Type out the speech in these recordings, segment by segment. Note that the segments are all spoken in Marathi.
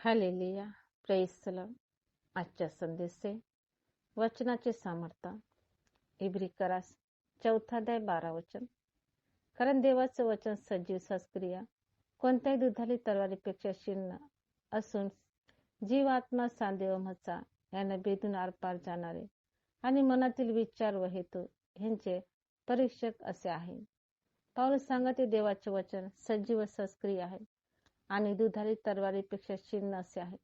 हालेलिया. सलाम आजच्या संदेशे वचनाचे सामर्थ्य. इब्री करास चौथा बारा वचन. कारण देवाचं वचन सजीव सस्क्रिया कोणत्याही दुधाली तरवारीपेक्षा शिन्न असून जीवात्मा सांदेव मचा यांना बेदून आरपार जाणारे आणि मनातील विचार व हेतू ह्यांचे परीक्षक असे आहे. पाऊल सांगते देवाचे वचन सजीव सस्क्रिय आहे. आणि दुधारी तरवारीपेक्षा चिन्ह असे आहे.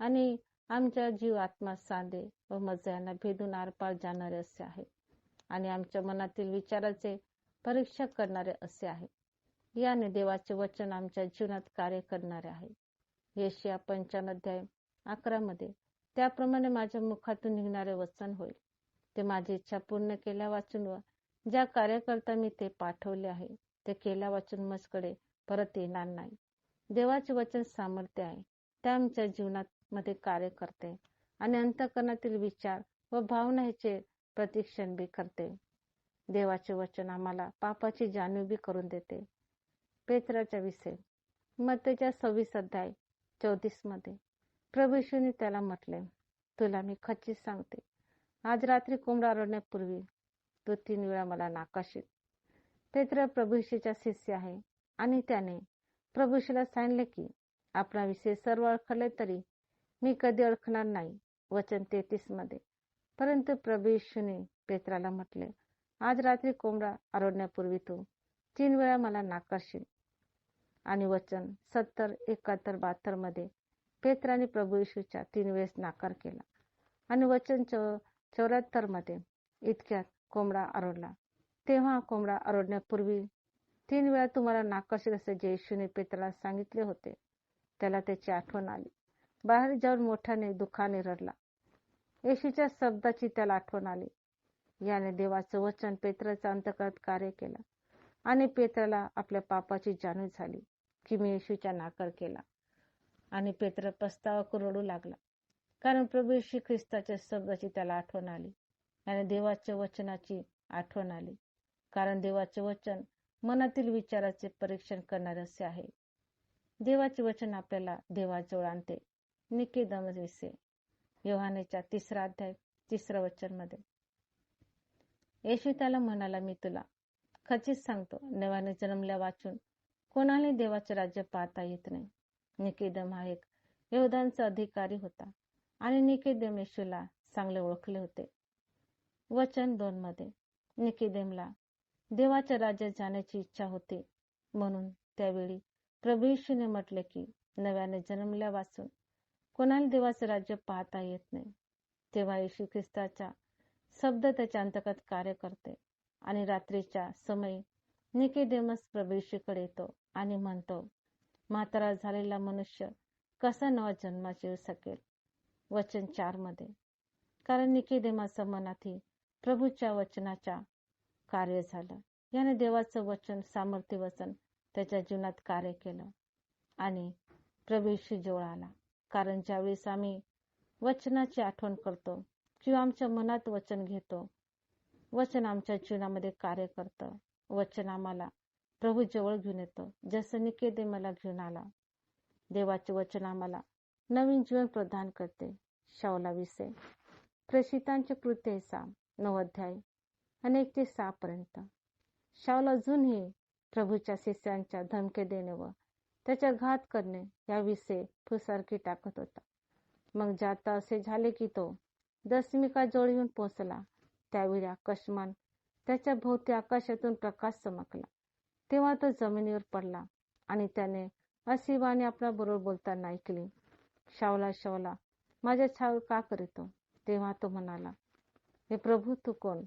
आणि आमच्या जीव आत्मा साधे व मजयांना भेदून आरपार जाणारे असे आहे. आणि आमच्या मनातील विचाराचे परीक्षा करणारे असे आहे. याने देवाचे वचन आमच्या जीवनात कार्य करणारे आहे. येशिया पंचान अध्याय अकरा मध्ये त्याप्रमाणे माझ्या मुखातून निघणारे वचन होईल ते माझी इच्छा पूर्ण केल्या वाचून व ज्या कार्यकर्ता मी ते पाठवले आहे ते केल्या वाचून मजकडे परत येणार नाही. देवाचे वचन सामर्थ्य आहे. ते आमच्या जीवनात मध्ये कार्य करते आणि अंतकरणातील विचार व भावना ह्याचे प्रतिक्षण बी करते. देवाचे वचन आम्हाला पापाची जाणीव बी करून देते. पेत्राच्या विषय मतेच्या सव्वीस अध्याय चौतीसमध्ये प्रभूषूने त्याला म्हटले तुला मी खचित सांगते. आज रात्री कोंबडा रडण्यापूर्वी तू तीन वेळा मला नाकाशीत पेत्र प्रभूशीचा शिष्य आहे आणि त्याने प्रभूशीला सांगले की आपणाविषयी सर्व ओळखले तरी मी कधी ओळखणार नाही. वचन तेहतीसमध्ये. परंतु प्रभू येशूने पेत्राला म्हटले आज रात्री कोंबडा आरोडण्यापूर्वी तू तीन वेळा मला नाकारशील. आणि वचन सत्तर एकाहत्तर बहात्तरमध्ये पेत्राने प्रभू येशूच्या तीन वेळेस नाकार केला. आणि वचन चौऱ्याहत्तरमध्ये इतक्यात कोंबडा आरोडला. तेव्हा कोंबडा आरोडण्यापूर्वी तीन वेळा तुम्हाला नाकारशील असे जे येशूने पेत्राला सांगितले होते. त्याला त्याची आठवण आली. बाहेर जाऊन मोठ्याने दुःखाने रडला. येशूच्या शब्दाची त्याला आठवण आली. याने देवाचं वचन पेत्राचा अंतकरात कार्य केलं. आणि पेत्राला आपल्या पापाची जाणीव झाली की मी येशूचा नाकार केला. आणि पेत्र पस्तावा करून रडू लागला. कारण प्रभू येशू ख्रिस्ताच्या शब्दाची त्याला आठवण आली. आणि देवाच्या वचनाची आठवण आली. कारण देवाचे वचन मनातील विचाराचे परीक्षण करणारे असे आहे. देवाचे वचन आपल्याला देवाजवळ आणते. निकेदम विषय योहानेच्या तिसरा अध्याय तिसरं वचनमध्ये येशू त्याला म्हणाला मी तुला खचित सांगतो नव्याने जन्मल्या वाचून कोणाला देवाचे राज्य पाहता येत नाही. निकेदम हा एक योधांचा अधिकारी होता आणि निकेदम येशूला चांगले ओळखले होते. वचन दोन मध्ये निकेदेमला देवाच्या राज्यात जाण्याची इच्छा होती. म्हणून त्यावेळी प्रभू येशूने म्हटले की नव्याने जन्मल्या वाचून कोणाला देवाचे राज्य पाहता येत नाही. तेव्हा येशू ख्रिस्ताचा शब्द त्याच्या अंतर्गत कार्य करते आणि रात्रीच्या समयी निकेदेमस प्रभू येतो आणि म्हणतो म्हातारा झालेला मनुष्य कसा नवा जन्माचे येऊ शकेल? वचन चारमध्ये. कारण निकेदेमाच्या मनातही प्रभूच्या वचनाच्या कार्य झालं. याने देवाचं वचन सामर्थ्य वचन त्याच्या जीवनात कार्य केलं आणि प्रवेशी जवळ आला. कारण ज्यावेळेस आम्ही वचनाची आठवण करतो किंवा आमच्या मनात वचन घेतो वचन आमच्या जीवनामध्ये कार्य करतं. वचन आम्हाला प्रभू जवळ घेऊन येतो. जसं निकेदे मला घेऊन आला देवाचे वचन आम्हाला नवीन जीवन प्रदान करते. शावला विषय प्रेषितांचे कृत्य सा नवध्याय अनेक आणि एक ते सहा पर्यंत. शावला अजूनही प्रभूच्या शिष्यांच्या धमके देणे व त्याच्या घात करणे याविषयी फुसारकी टाकत होता. मग जाता असे झाले की तो दशमिका जवळ येऊन पोहोचला. त्यावेळी आकाशमान त्याच्या भोवती आकाशातून प्रकाश चमकला. तेव्हा तो जमिनीवर पडला आणि त्याने अशी आपल्या बरोबर बोलताना ऐकली शावला शावला माझ्या छाव का करीतो हो? तेव्हा तो म्हणाला हे प्रभू तू कोण?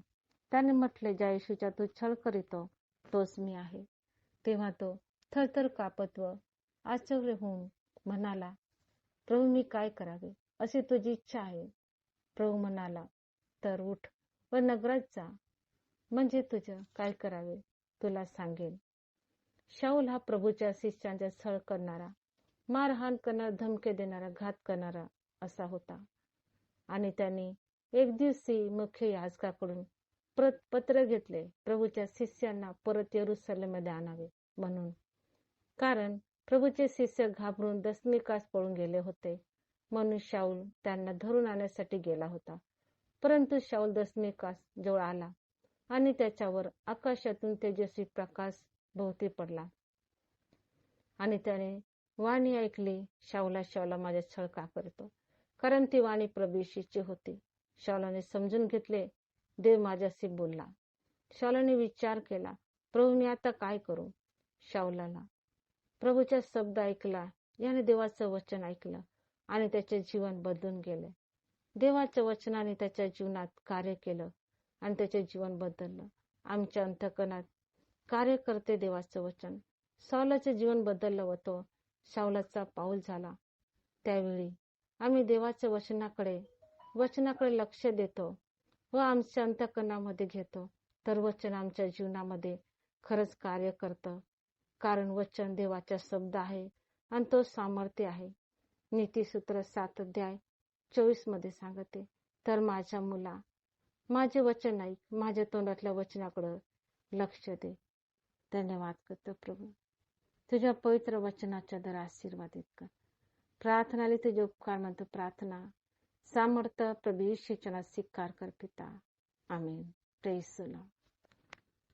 त्याने म्हटले ज्या येशूच्या तू छळ करीतो तोच मी आहे. तेव्हा तो थरथर कापत व आश्चर्य होऊन म्हणाला प्रभू मी काय करावे? अशी तुझी इच्छा आहे. प्रभू म्हणाला तर उठ व नगरात जा. म्हणजे तुझं काय करावे? तुला सांगेन. शाऊल हा प्रभूच्या शिष्यांचा छळ करणारा मारहाण करणारा धमके देणारा घात करणारा असा होता. आणि त्यांनी एक दिवशी मुख्य याजकाकडून पत्र घेतले. प्रभूच्या शिष्यांना परत येरुसलेमध्ये आणावे म्हणून. कारण प्रभूचे शिष्य घाबरून दशमिकास पळून गेले होते. म्हणून शाऊल त्यांना धरून आणण्यासाठी गेला होता. परंतु शाऊल दशमिकास जवळ आला आणि त्याच्यावर आकाशातून तेजस्वी प्रकाश भोवती पडला. आणि त्याने वाणी ऐकली शावला शावला माझ्या छळ का करतो? कारण ती वाणी प्रवेशीची होती. शावलाने समजून घेतले देव माझ्याशी बोलला. शावलाने विचार केला प्रभू मी आता काय करू? शावलाला. प्रभूचा शब्द ऐकला याने देवाचं वचन ऐकलं आणि त्याचे जीवन बदलून गेले. देवाच्या वचनाने त्याच्या जीवनात कार्य केलं आणि त्याचे जीवन बदललं. आमच्या अंतकणात कार्य करते देवाचं वचन. सावलाचे जीवन बदललं होतं. सावलाचा पाऊल झाला. त्यावेळी आम्ही देवाच्या वचनाकडे वचनाकडे लक्ष देतो. व आमच्या अंतकरणामध्ये घेतो. तर वचन आमच्या जीवनामध्ये खरंच कार्य करतं. कारण वचन देवाचा शब्द आहे आणि तो सामर्थ्य आहे. नीतीसूत्र सात अध्याय चोवीसमध्ये सांगते. तर माझ्या मुला माझे वचन ऐक माझ्या तोंडातल्या वचनाकडं लक्ष दे. धन्यवाद करतो प्रभू. तुझ्या पवित्र वचनाच्या दर आशीर्वादित कर प्रार्थनाली तुझे उपकार म्हणतो प्रार्थना. सामर्थ्य प्रभू शिक्षणात स्वीकार कर पिता आमेन. प्रेस